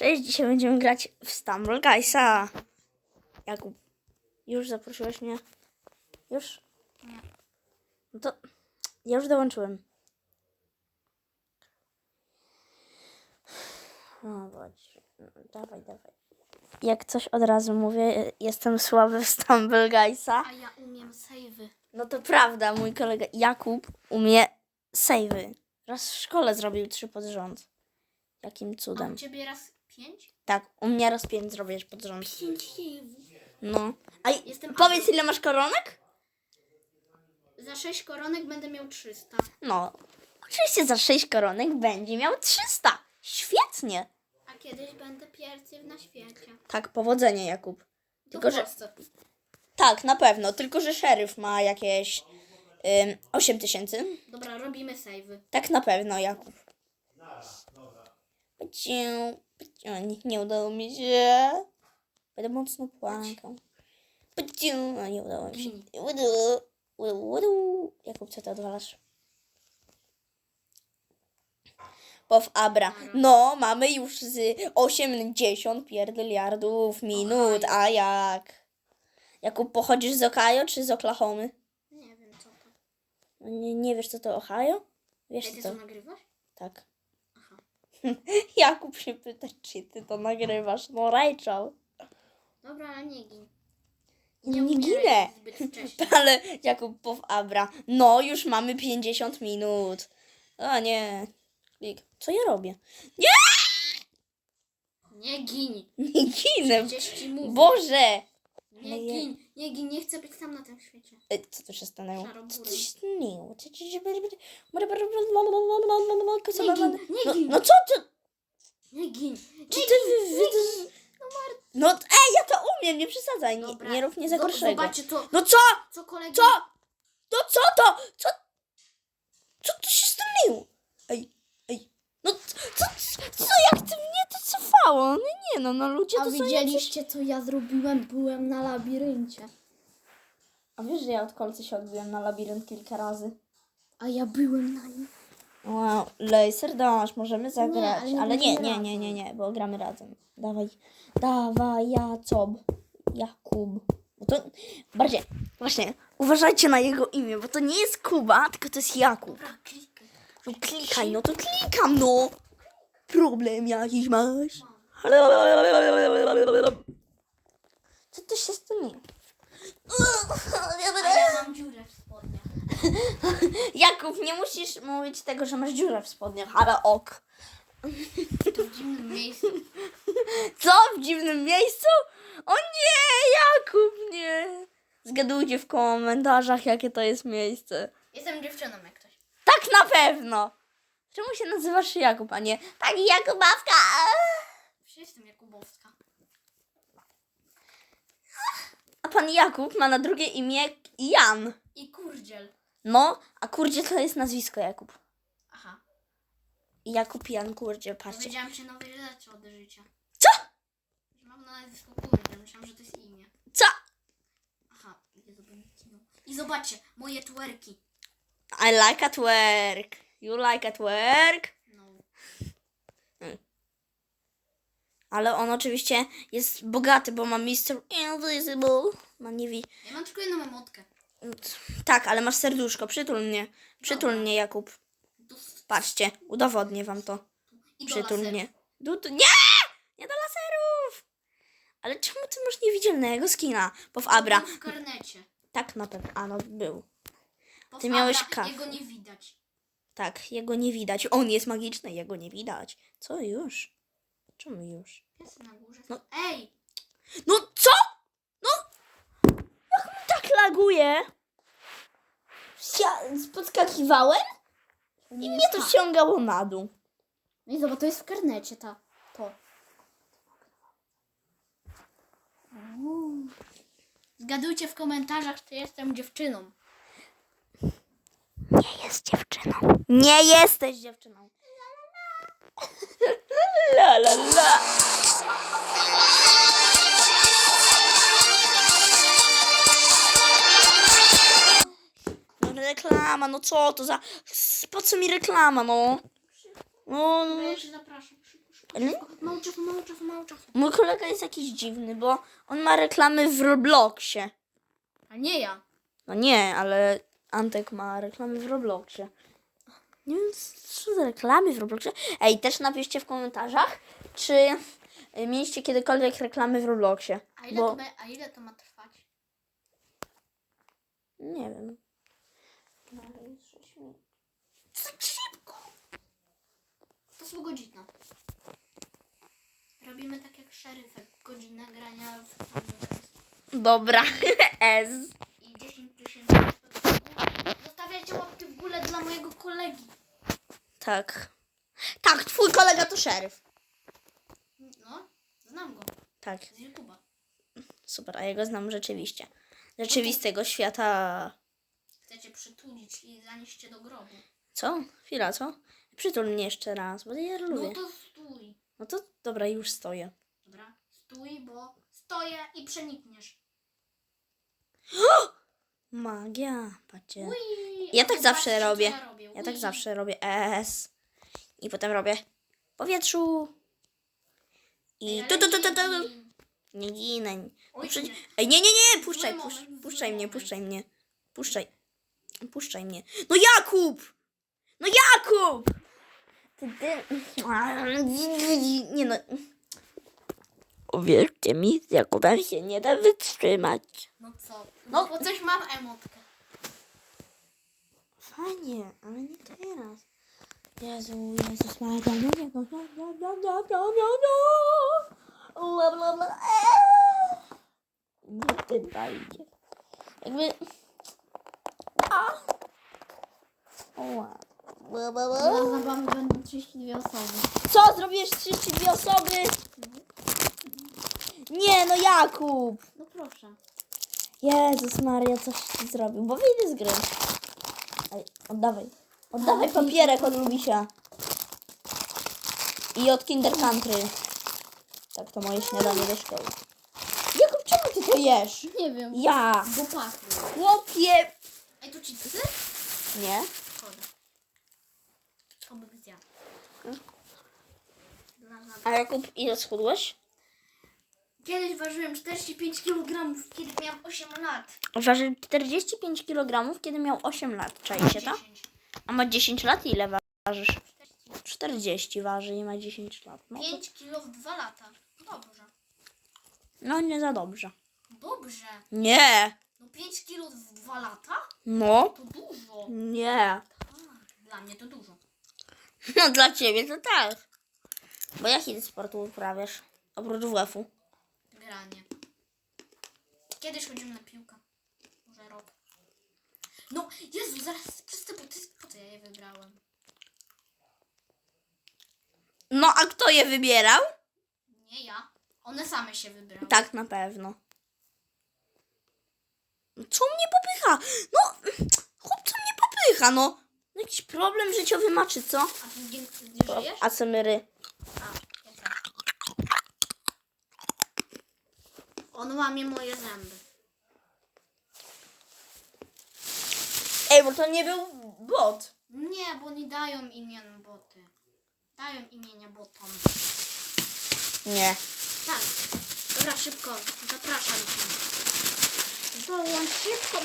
Cześć, dzisiaj będziemy grać w Stumble Guysa. Jakub, już zaprosiłeś mnie? Już? Nie. No to ja już dołączyłem. No no, dawaj, dawaj. Jak coś od razu mówię, jestem słaby w Stumble Guysa. A ja umiem save'y. No to prawda, mój kolega Jakub umie save'y. Raz w szkole zrobił trzy pod rząd. Jakim A cudem. u ciebie raz pięć? Tak, u mnie raz pięć zrobisz pod rząd. Pięć. No. A i- Jestem powiedz ile masz koronek? Za sześć koronek będę miał 300. No. Oczywiście za sześć koronek będzie miał 300. Świetnie. A kiedyś będę pierwszy na świecie. Tak, powodzenia Jakub. To Tylko, w że... Polsce. Tak, na pewno. Tylko, że szeryf ma jakieś ym, 8 tysięcy. Dobra, robimy save'y. Tak na pewno, Jakub. Cię, cię, nie, nie udało mi się. Będę mocno płakał. Cię, no, nie udało mi się. Udu, udu, udu. Jakub, co ty odwalasz? Pow Abra. No, mamy już z 80 pierdyliardów minut. A jak? Jakub, pochodzisz z Ohio czy z Oklahomy? Nie wiem co to. Nie, nie wiesz, co to Ohio? Wiesz, co to? nagrywasz? Tak. Jakub się pyta, czy ty to nagrywasz. No Rachel. Dobra, ale nie gin. Nie, umieraj ginę. Zbyt wcześnie. Ale Jakub pow Abra. No, już mamy 50 minut. A nie. Klik. Co ja robię? Nie! Nie gin. Nie ginę. Gdzieś ci mówię. Boże! Nie Ale ja- gin. Nie gin. Nie chcę być sam na tym świecie. E, Co to się stanęło? Co to się stanęło? Co to się... No, gin, nie no, gin. no co ty? Nie gin. Czy ty... wy- wy- No ej, ja to umiem, nie przesadzaj. Nie, Dobra. nie rób mnie za Zo- gorszego. Zobaczcie to, No co? co kolega... Co? No co to? Co? Co tu się stanęło? Ej, ej. No co, co, co jak ty mnie to cofało? No nie no, no ludzie A to są jacyś... widzieliście, co ja zrobiłem? Byłem na labiryncie. A wiesz, że ja od kolcy się odbiłem na labirynt kilka razy? A ja byłem na nim. Wow, laser dash, możemy zagrać. ale nie ale nie, nie, nie, nie, nie, bo gramy razem. Dawaj, dawaj, Jacob, Jakub. Bo to bardziej, właśnie, uważajcie na jego imię, bo to nie jest Kuba, tylko to jest Jakub. No klikaj, no to klikam, no. Problem jakiś masz? Co to się stanie? A ja mam dziurę w. Jakub, nie musisz mówić tego, że masz dziurę w spodniach, ale ok. To w dziwnym miejscu. Co? W dziwnym miejscu? O nie, Jakub, nie. Zgadujcie w komentarzach, jakie to jest miejsce. Jestem dziewczyną jak ktoś. Tak na pewno. Czemu się nazywasz Jakub, a nie pani Jakubawka? Przecież jestem Jakubowska. A pan Jakub ma na drugie imię Jan. I kurdziel. No, a kurdzie to jest nazwisko Jakub. Aha. Jakub Jan Kurdzie, patrzcie. Dowiedziałam się nowej rzeczy od życia. Co? Że mam na nazwisku. Myślałam, że to jest imię. Co? Aha. Jezu, bym kinął. I zobaczcie, moje twerki. I like at work. You like at work? No. Ale on oczywiście jest bogaty, bo ma Mr. Invisible. Ma nie wi... Ja mam tylko jedną emotkę. Tak, ale masz serduszko. Przytul mnie. Przytul mnie, Jakub. Patrzcie, udowodnię wam to. Przytul mnie. Du, du, nie! Nie do laserów! Ale czemu ty masz niewidzialnego skina? Bo w Abra. W karnecie. Tak, na pewno. A, no był. Ty miałeś Abra. Jego nie widać. Tak, jego nie widać. On jest magiczny, jego nie widać. Co już? Czemu już? Jest na górze. No. Ej! No co? No! Jak mi tak laguje? Podskakiwałem i mnie to ściągało na dół. No i zobacz, to jest w karnecie ta. To. Zgadujcie w komentarzach, czy jestem dziewczyną. Nie jest dziewczyną. Nie jesteś dziewczyną. La la la. reklama, no co to za... Po co mi reklama, no? No, no. Ja się zapraszam. Mój kolega jest jakiś dziwny, bo on ma reklamy w Robloxie. A nie ja. No nie, ale Antek ma reklamy w Robloxie. Nie wiem, co za reklamy w Robloxie. Ej, też napiszcie w komentarzach, czy y, mieliście kiedykolwiek reklamy w Robloxie. A ile, Bo to, a ile to ma trwać? nie wiem. Tak szybko. Są godzina. Robimy tak jak szeryfek. Godzinę grania w Dobra, S. i 10 tysięcy. Zostawiajcie łapki w górę dla mojego kolegi. Tak. Tak, twój kolega to szeryf. No, znam go. Tak, Z YouTube'a. super, a ja go znam rzeczywiście. Rzeczywistego świata. Chcecie przytulić i zanieść do grobu. Co? Chwila, co? Przytul mnie jeszcze raz, bo ja No lubię. to stój. No to dobra, już stoję. Dobra, stój, bo stoję i przenikniesz. Magia, patrzcie. Ui, Ja tak zawsze robię. Ja, robię. Ja tak zawsze robię S. I potem robię powietrzu. I tu, tu, tu, tu, nie tu. Nie ginę. Nie. Ej, nie, nie, nie, puszczaj, puszczaj mnie, puszczaj mnie. Puszczaj. Puszczaj mnie. No Jakub! No Jakub! Ty, ty... Nie no. Uwierzcie mi, z Jakubem się nie da wytrzymać. No co? No. No bo coś mam emotkę. Fajnie, ale nie teraz. Jezu, Jezus Maria, no nie, no, no, no, no, no, no, no, no. Bla, bla, bla. Eee. Nie ty dajdzie. Jakby... A. Oła. Zabawy będą 32 osoby. Co, zrobiłeś 32 osoby? Nie, no Jakub. No proszę. Jezus Maria, coś ty zrobił, bo wyjdę z gry. Ej, oddawaj. Oddawaj papierek od Lubisia. I od Kinder Country. Tak, to moje śniadanie do szkoły. Jakub, czemu ty to jesz? Nie wiem. Ja. Bo pachnie. Chłopie. Ej, to ci psy? Nie? Szkoda. Oby zjadł. Dla zabawy. A Jakub, ile schudłeś? Kiedyś ważyłem 45 kg, kiedy miałem 8 lat. Waży 45 kg, kiedy miał 8 lat. Czajcie to? 10. A ma 10 lat? Ile ważysz? 40 waży i ma 10 lat. No, to, 5 kg w 2 lata. Dobrze. no nie za dobrze. Dobrze. Nie. No 5 kg w 2 lata? No. To dużo. Nie. Tak, dla mnie to dużo. No dla ciebie to tak. Bo jaki ty sportu uprawiasz? Oprócz WF-u. Granie. Kiedyś chodziłem na piłkę. Może rok. No, Jezu, zaraz przez te buty, po co ja je wybrałem? No a kto je wybierał? Nie ja. One same się wybrały. Tak, na pewno. Co mnie popycha? No, chłopco mnie popycha, no. Jakiś problem życiowy ma, czy co? A ty gdzie, gdzie żyjesz? A co my ry? A, ja też. On łamie moje zęby. Ej, bo to nie był bot. Nie, bo nie dają imion boty. Dają imienia botom. Nie. Tak. Dobra, szybko. Zapraszam cię. Dołącz szybko,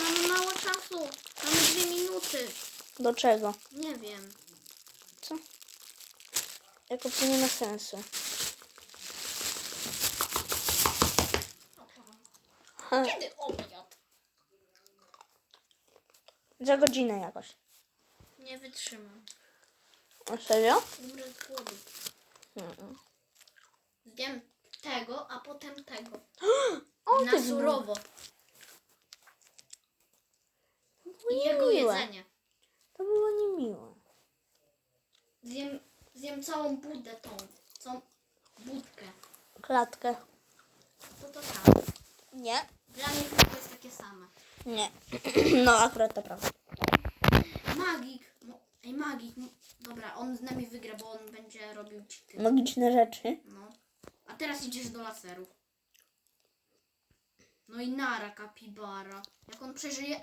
Do czego? Nie wiem. Co? Jako to nie ma sensu. Ha, Kiedy obiad? za godzinę jakoś. Nie wytrzymam. A serio? Z głodu. Mm. Zjem tego, a potem tego. O, Na ty surowo. I jego jedzenie. To było niemiłe. Zjem, zjem całą budę tą. Całą budkę. Klatkę. To to tak. Nie. Dla mnie wszystko jest takie same. Nie. No akurat to prawda. Magik. No, ej, magik. no, Dobra, on z nami wygra, bo on będzie robił cheaty. Magiczne rzeczy. No. A teraz idziesz do laserów. No i nara kapibara. Jak on przeżyje...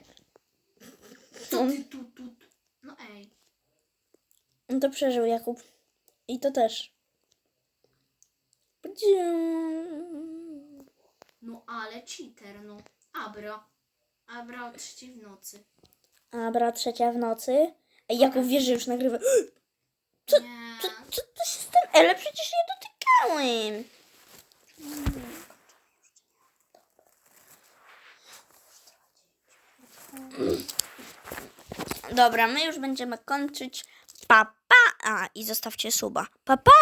Co ty tu, tu, tu? No ej. On to przeżył Jakub. I to też. No ale cheater, no. Abra. Abra o trzeciej w nocy. Abra, trzecia w nocy. Ej, jak uwierzę, że już nagrywa. Co- Nie. Co, co to się z tym? Ale przecież ja dotykałem. Dobra, my już będziemy kończyć. Pa, pa. A, i zostawcie suba. Pa, pa.